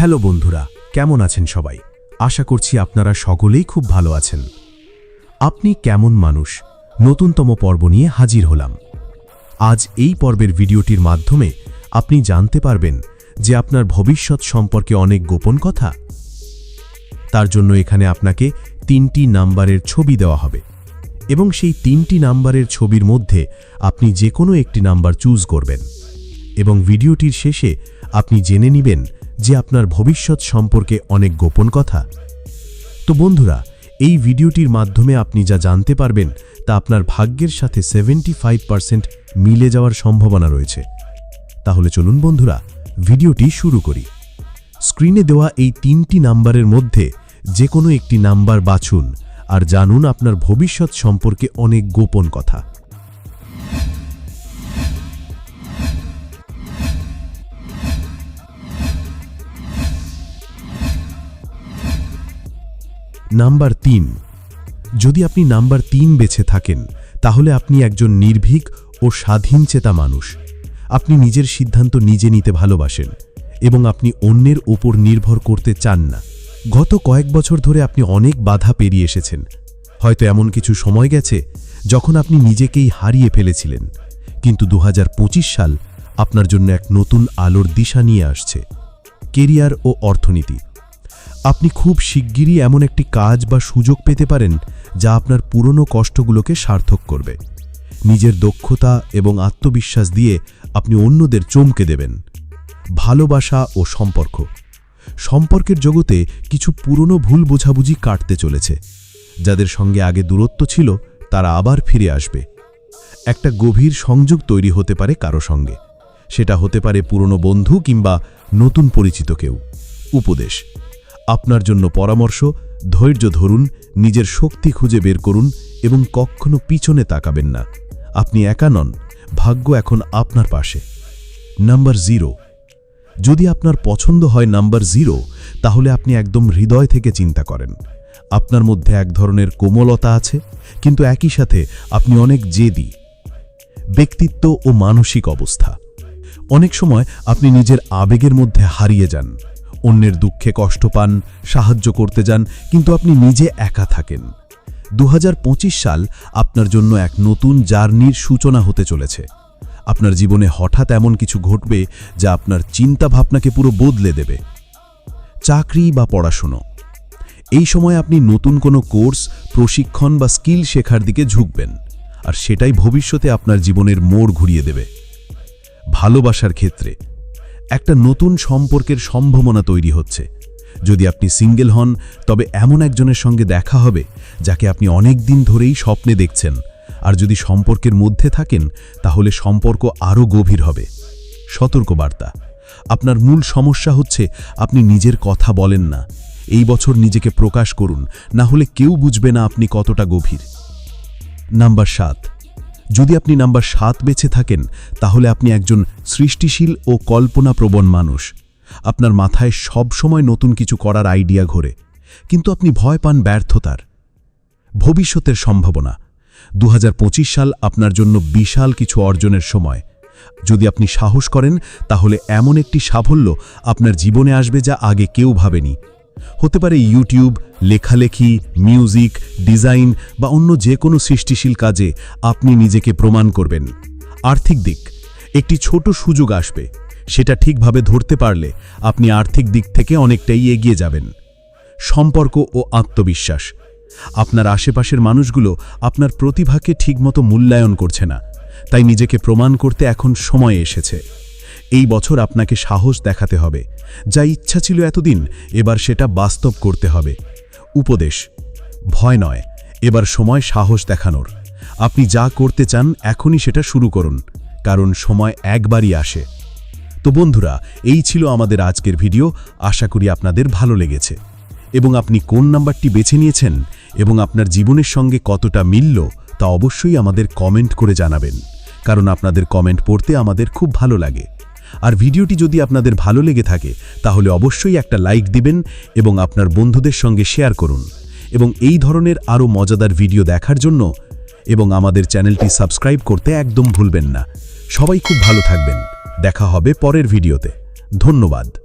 Hello বন্ধুরা, কেমন আছেন সবাই? আশা করছি আপনারা সকলেই খুব ভালো আছেন। আপনি কেমন মানুষ? নতুনতম পর্ব নিয়ে হাজির হলাম। আজ এই পর্বের ভিডিওটির মাধ্যমে আপনি জানতে পারবেন যে আপনার ভবিষ্যৎ সম্পর্কে অনেক গোপন কথা। তার জন্য এখানে আপনাকে তিনটি নাম্বারের ছবি দেওয়া হবে এবং সেই তিনটি নাম্বারের ছবির মধ্যে আপনি যে কোনো একটি নাম্বার চুজ করবেন এবং ভিডিওটির শেষে আপনি জেনে নেবেন যে আপনার ভবিষ্যৎ সম্পর্কে অনেক গোপন কথা। তো বন্ধুরা, এই ভিডিওটির মাধ্যমে আপনি যা জানতে পারবেন তা আপনার ভাগ্যের সাথে সেভেন্টি মিলে যাওয়ার সম্ভাবনা রয়েছে। তাহলে চলুন বন্ধুরা, ভিডিওটি শুরু করি। স্ক্রিনে দেওয়া এই তিনটি নাম্বারের মধ্যে যে কোনো একটি নাম্বার বাছুন আর জানুন আপনার ভবিষ্যৎ সম্পর্কে অনেক গোপন কথা। নাম্বার তিন। যদি আপনি নাম্বার তিন বেছে থাকেন, তাহলে আপনি একজন নির্ভীক ও স্বাধীন চেতা মানুষ। আপনি নিজের সিদ্ধান্ত নিজে নিতে ভালোবাসেন এবং আপনি অন্যের ওপর নির্ভর করতে চান না। গত কয়েক বছর ধরে আপনি অনেক বাধা পেরিয়ে এসেছেন। হয়তো এমন কিছু সময় গেছে যখন আপনি নিজেকেই হারিয়ে ফেলেছিলেন। কিন্তু দু হাজার পঁচিশ সাল আপনার জন্য এক নতুন আলোর দিশা নিয়ে আসছে। কেরিয়ার ও অর্থনীতি। আপনি খুব শিগগিরই এমন একটি কাজ বা সুযোগ পেতে পারেন যা আপনার পুরনো কষ্টগুলোকে সার্থক করবে। নিজের দক্ষতা এবং আত্মবিশ্বাস দিয়ে আপনি অন্যদের চমকে দেবেন। ভালোবাসা ও সম্পর্ক। সম্পর্কের জগতে কিছু পুরনো ভুল বোঝাবুঝি কাটতে চলেছে। যাদের সঙ্গে আগে দূরত্ব ছিল, তারা আবার ফিরে আসবে। একটা গভীর সংযোগ তৈরি হতে পারে কারও সঙ্গে। সেটা হতে পারে পুরনো বন্ধু কিংবা নতুন পরিচিত কেউ। উপদেশ। আপনার জন্য পরামর্শ, ধৈর্য ধরুন, নিজের শক্তি খুঁজে বের করুন এবং কখনো পিছনে তাকাবেন না। আপনি একা নন, ভাগ্য এখন আপনার পাশে। Number zero. যদি আপনার পছন্দ হয় নাম্বার জিরো, তাহলে আপনি একদম হৃদয় থেকে চিন্তা করেন। আপনার মধ্যে এক ধরনের কোমলতা আছে, কিন্তু একই সাথে আপনি অনেক জেদি। ব্যক্তিত্ব ও মানসিক অবস্থা। অনেক সময় আপনি নিজের আবেগের মধ্যে হারিয়ে যান। অন্যের দুঃখে কষ্ট পান, সাহায্য করতে যান, কিন্তু আপনি নিজে একা থাকেন। দু হাজার পঁচিশ সাল আপনার জন্য এক নতুন জার্নির সূচনা হতে চলেছে। আপনার জীবনে হঠাৎ এমন কিছু ঘটবে যা আপনার চিন্তা ভাবনাকে পুরো বদলে দেবে। চাকরি বা পড়াশুনো। এই সময় আপনি নতুন কোনো কোর্স, প্রশিক্ষণ বা স্কিল শেখার দিকে ঝুঁকবেন, আর সেটাই ভবিষ্যতে আপনার জীবনের মোড় ঘুরিয়ে দেবে। ভালোবাসার ক্ষেত্রে একটা নতুন সম্পর্কের সম্ভাবনা তৈরি হচ্ছে। যদি আপনি সিঙ্গেল হন, তবে এমন একজনের সঙ্গে দেখা হবে, যাকে আপনি অনেক দিন ধরেই স্বপ্নে দেখছেন। আর যদি সম্পর্কের মধ্যে থাকেন, তাহলে সম্পর্ক আরও গভীর হবে। সতর্কবার্তা। আপনার মূল সমস্যা হচ্ছে, আপনি নিজের কথা বলেন না। এই বছর নিজেকে প্রকাশ করুন, না হলে কেউ বুঝবে না আপনি কতটা গভীর। নাম্বার সাত। যদি আপনি নাম্বার সাত বেছে থাকেন, তাহলে আপনি একজন সৃষ্টিশীল ও কল্পনাপ্রবণ মানুষ। আপনার মাথায় সব সময় নতুন কিছু করার আইডিয়া ঘোরে, কিন্তু আপনি ভয় পান ব্যর্থতার। ভবিষ্যতের সম্ভাবনা। দু হাজার পঁচিশ সাল আপনার জন্য বিশাল কিছু অর্জনের সময়। যদি আপনি সাহস করেন, তাহলে এমন একটি সাফল্য আপনার জীবনে আসবে যা আগে কেউ ভাবেনি। হতে পারে ইউটিউব লেখালেখি মিউজিক ডিজাইন বা অন্য যে কোনো সৃষ্টিশীল কাজে আপনি নিজেকে প্রমাণ করবেন। আর্থিক দিক, একটি ছোট সুযোগ আসবে, সেটা ঠিকভাবে ধরতে পারলে আপনি আর্থিক দিক থেকে অনেকটাই এগিয়ে যাবেন। সম্পর্ক ও আত্মবিশ্বাস, আপনার আশেপাশের মানুষগুলো আপনার প্রতিভাকে ঠিকমতো মূল্যায়ন করছে না, তাই নিজেকে প্রমাণ করতে এখন সময় এসেছে। এই বছর আপনাকে সাহস দেখাতে হবে। যা ইচ্ছা ছিল এতদিন, এবার সেটা বাস্তব করতে হবে। উপদেশ, ভয় নয়, এবার সময় সাহস দেখানোর। আপনি যা করতে চান, এখনই সেটা শুরু করুন, কারণ সময় একবারই আসে। তো বন্ধুরা, এই ছিল আমাদের আজকের ভিডিও, আশা করি আপনাদের ভালো লেগেছে। এবং আপনি কোন নাম্বারটি বেছে নিয়েছেন, এবং আপনার জীবনের সঙ্গে কতটা মিলল, তা অবশ্যই আমাদের কমেন্ট করে জানাবেন। কারণ আপনাদের কমেন্ট পড়তে আমাদের খুব ভালো লাগে। আর ভিডিওটি যদি আপনাদের ভালো লেগে থাকে, তাহলে অবশ্যই একটা লাইক দিবেন এবং আপনার বন্ধুদের সঙ্গে শেয়ার করুন। এবং এই ধরনের আরও মজাদার ভিডিও দেখার জন্য এবং আমাদের চ্যানেলটি সাবস্ক্রাইব করতে একদম ভুলবেন না। সবাই খুব ভালো থাকবেন। দেখা হবে পরের ভিডিওতে। ধন্যবাদ।